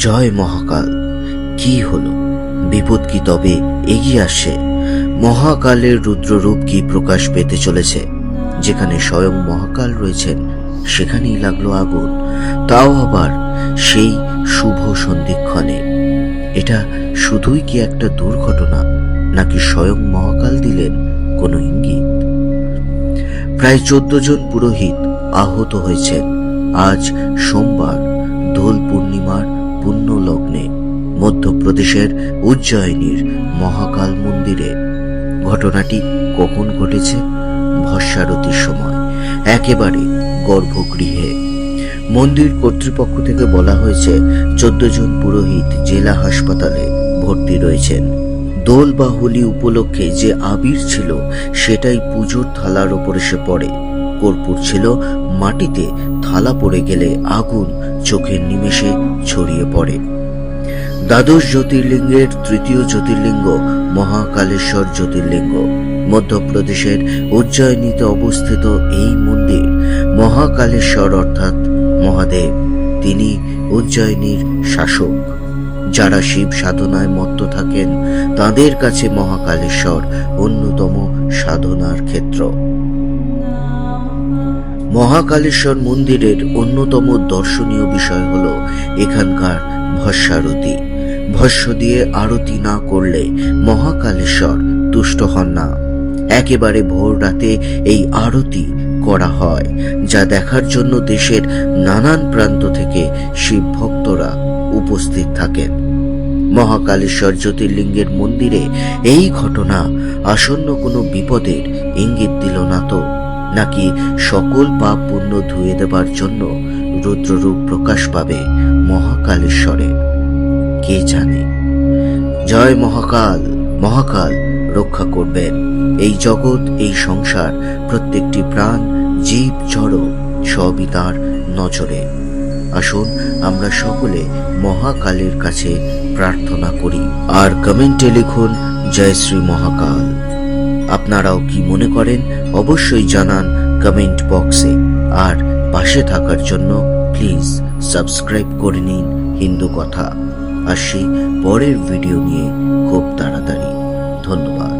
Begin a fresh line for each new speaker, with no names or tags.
জয় মহাকাল। কি হলো? বিপদ কি তবে এগিয়ে আসে মহাকালের রুদ্ররূপ কি প্রকাশ পেতে চলেছে? যেখানে স্বয়ং মহাকাল রয়েছেন, সেখানেই লাগল আগুন। তাও আবার সেই শুভ সন্ধিক্ষণে। এটা শুধুই কি একটা দুর্ঘটনা, নাকি স্বয়ং মহাকাল দিলেন কোনো ইঙ্গিত? প্রায় চোদ্দ জন পুরোহিত আহত হয়েছেন। আজ সোমবার মধ্যপ্রদেশের উজ্জয়িনীর মহাকাল মন্দিরে। ঘটনাটি কখন ঘটেছে? ভস্মারতির সময়। একেবারে গর্ভগৃহে। মন্দির কর্তৃপক্ষ থেকে বলা হয়েছে, চোদ্দ জন পুরোহিত জেলা হাসপাতালে ভর্তি রয়েছেন। দোল বা হোলি উপলক্ষে যে আবির ছিল, সেটাই পুজোর থালার ওপর এসে পড়ে। কর্পূর ছিল, মাটিতে থালা পড়ে গেলে আগুন চোখের নিমেষে ছড়িয়ে পড়ে। দ্বাদশ জ্যোতির্লিঙ্গের তৃতীয় জ্যোতির্লিঙ্গ, মহাকালেশ্বর জ্যোতির্লিঙ্গ। মধ্যপ্রদেশের উজ্জয়িনীতে অবস্থিত এই মন্দির মহাকালেশ্বর অর্থাৎ মহাদেব, তিনি উজ্জয়িনীর শাসক। যারা শিব সাধনায় মত্ত থাকেন, তাদের কাছে মহাকালেশ্বর অন্যতম সাধনার ক্ষেত্র। মহাকালেশ্বর মন্দিরের অন্যতম দর্শনীয় বিষয় হল এখানকার ভস্মারতি। ভস্য দিয়ে আরতি না করলে মহাকালেশ্বর তুষ্ট হন না। একেবারে ভোর রাতে এই আরতি করা হয়, যা দেখার জন্য দেশের নানান প্রান্ত থেকে শিব ভক্তরা উপস্থিত থাকেন। মহাকালেশ্বর জ্যোতির্লিঙ্গের মন্দিরে এই ঘটনা আসন্ন কোনো বিপদের ইঙ্গিত দিল না তো, নাকি সকল পাপ পুণ্য ধুয়ে দেবার জন্য রুদ্ররূপ প্রকাশ পাবে মহাকালেশ্বরে। কে জানে? জয় মহাকাল মহাকাল রক্ষা করবেন এই জগৎ, এই সংসার, প্রত্যেকটি প্রাণ, জীব জড় সবই তাঁর নজরে। আসুন আমরা সকলে মহাকালের কাছে প্রার্থনা করি। আর কমেন্টে লিখুন, জয় শ্রী মহাকাল। আপনারাও কি মনে করেন, অবশ্যই জানান কমেন্ট বক্সে। আর পাশে থাকার জন্য প্লিজ সাবস্ক্রাইব করে নিন হিন্দু কথা। আসি পরের ভিডিও নিয়ে খুব তাড়াতাড়ি। ধন্যবাদ।